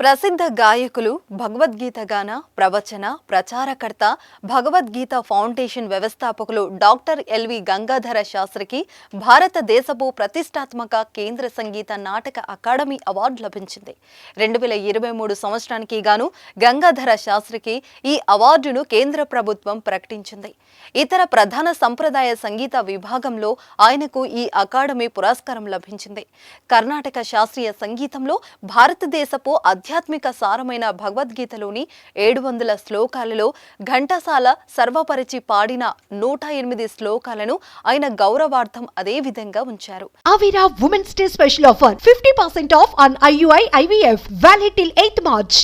ప్రసిద్ధ గాయకులు భగవద్గీత గాన ప్రవచన ప్రచారకర్త భగవద్గీత ఫౌండేషన్ వ్యవస్థాపకులు డాక్టర్ ఎల్వి గంగాధర శాస్త్రికి భారతదేశపు ప్రతిష్టాత్మక కేంద్ర సంగీత నాటక అకాడమీ అవార్డు లభించింది. రెండు వేల ఇరవై మూడు సంవత్సరానికి గాను గంగాధర శాస్త్రికి ఈ అవార్డును కేంద్ర ప్రభుత్వం ప్రకటించింది. ఇతర ప్రధాన సంప్రదాయ సంగీత విభాగంలో ఆయనకు ఈ అకాడమీ పురస్కారం లభించింది. కర్ణాటక శాస్త్రీయ సంగీతంలో భారతదేశపు అధ్య ఆధ్యాత్మిక సారమైన భగవద్గీతలోని ఏడు వందల శ్లోకాలలో ఘంటసాల సర్వపరిచి పాడిన నూట ఎనిమిది శ్లోకాలను ఆయన గౌరవార్థం అదే విధంగా ఉంచారు Avira Women's Day special offer 50% off on IUI IVF valid till 8th March.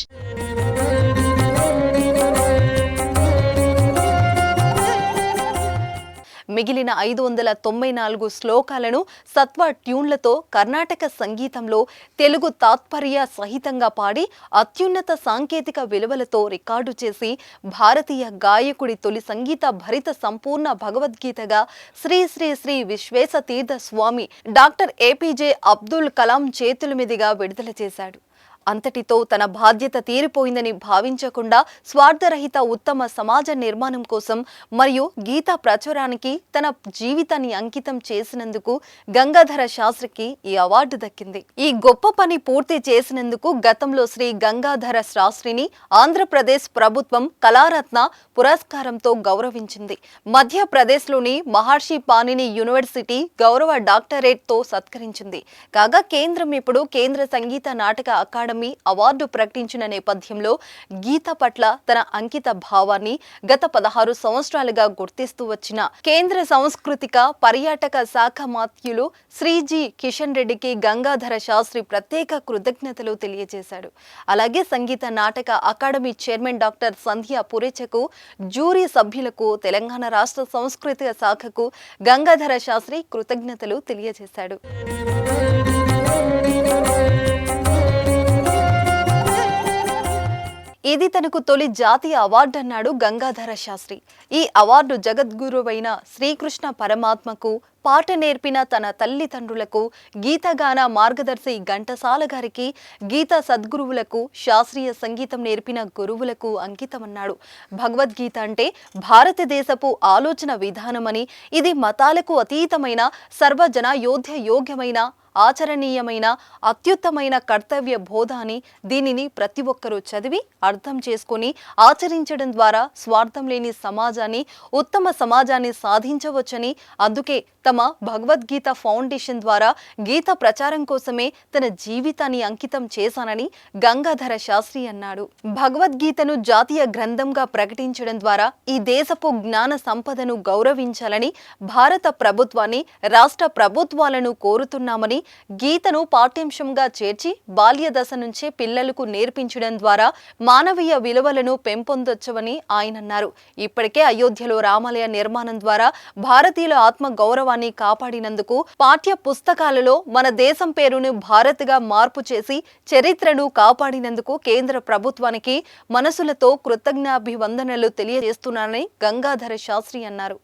మిగిలిన ఐదు వందల తొంభై నాలుగు శ్లోకాలను సత్వ ట్యూన్లతో కర్ణాటక సంగీతంలో తెలుగు తాత్పర్య సహితంగా పాడి అత్యున్నత సాంకేతిక విలువలతో రికార్డు చేసి భారతీయ గాయకుడి తొలి సంగీత భరిత సంపూర్ణ భగవద్గీతగా శ్రీ శ్రీ శ్రీ విశ్వేశతీర్థ స్వామి డాక్టర్ ఏపీజే అబ్దుల్ కలాం చేతుల మీదుగా విడుదల చేశాడు. అంతటితో తన బాధ్యత తీరిపోయిందని భావించకుండా స్వార్థరహిత ఉత్తమ సమాజ నిర్మాణం కోసం మరియు గీత ప్రచురానికి తన జీవితాన్ని అంకితం చేసినందుకు గంగాధర శాస్త్రికి ఈ అవార్డు దక్కింది. ఈ గొప్ప పని పూర్తి చేసినందుకు గతంలో శ్రీ గంగాధర శాస్త్రిని ఆంధ్రప్రదేశ్ ప్రభుత్వం కళారత్న పురస్కారంతో గౌరవించింది. మధ్యప్రదేశ్లోని మహర్షి పాణిని యూనివర్సిటీ గౌరవ డాక్టరేట్తో సత్కరించింది. కాగా కేంద్రం ఇప్పుడు కేంద్ర సంగీత నాటక అకాడమీ అవార్డు ప్రకటించిన నేపథ్యంలో గీత పట్ల తన అంకిత భావాన్ని గత పదహారు సంవత్సరాలుగా గుర్తిస్తూ వచ్చిన కేంద్ర సాంస్కృతిక పర్యాటక శాఖ మాత్యులు శ్రీజీ కిషన్ రెడ్డికి గంగాధర శాస్త్రి ప్రత్యేక కృతజ్ఞతలు తెలియజేశాడు. అలాగే సంగీత నాటక అకాడమీ చైర్మన్ డాక్టర్ సంధ్య పురేచకు జ్యూరీ సభ్యులకు తెలంగాణ రాష్ట్ర సాంస్కృతిక శాఖకు గంగాధర శాస్త్రి కృతజ్ఞతలు తెలియజేశాడు. ఇది తనకు తొలి జాతీయ అవార్డు అన్నాడు గంగాధర శాస్త్రి. ఈ అవార్డు జగద్గురువైన శ్రీకృష్ణ పరమాత్మకు పాట నేర్పిన తన తల్లిదండ్రులకు గీతగాన మార్గదర్శి ఘంటసాల గారికి గీత సద్గురువులకు శాస్త్రీయ సంగీతం నేర్పిన గురువులకు అంకితమన్నాడు. భగవద్గీత అంటే భారతదేశపు ఆలోచన విధానమని ఇది మతాలకు అతీతమైన సర్వజన యోధ్య యోగ్యమైన ఆచరణీయమైన అత్యుత్తమైన కర్తవ్య బోధ అని దీనిని ప్రతి ఒక్కరూ చదివి అర్థం చేసుకొని ఆచరించడం ద్వారా స్వార్థం లేని సమాజాన్ని ఉత్తమ సమాజాన్ని సాధించవచ్చని అందుకే తమ భగవద్గీత ఫౌండేషన్ ద్వారా గీత ప్రచారం కోసమే తన జీవితాన్ని అంకితం చేశానని గంగాధర శాస్త్రి అన్నాడు. భగవద్గీతను జాతీయ గ్రంథంగా ప్రకటించడం ద్వారా ఈ దేశపు జ్ఞాన సంపదను గౌరవించాలని భారత ప్రభుత్వాన్ని రాష్ట్ర ప్రభుత్వాలను కోరుతున్నామని గీతను పాఠ్యాంశంగా చేర్చి బాల్య దశ నుంచే పిల్లలకు నేర్పించడం ద్వారా మానవీయ విలువలను పెంపొందొచ్చవని ఆయన అన్నారు. ఇప్పటికే అయోధ్యలో రామాలయ నిర్మాణం ద్వారా భారతీయుల ఆత్మ గౌరవాన్ని కాపాడినందుకు పాఠ్య పుస్తకాలలో మన దేశం పేరును భారత్గా మార్పు చేసి చరిత్రను కాపాడినందుకు కేంద్ర ప్రభుత్వానికి మనసులతో కృతజ్ఞాభివందనలు తెలియజేస్తున్నానని గంగాధర శాస్త్రి అన్నారు.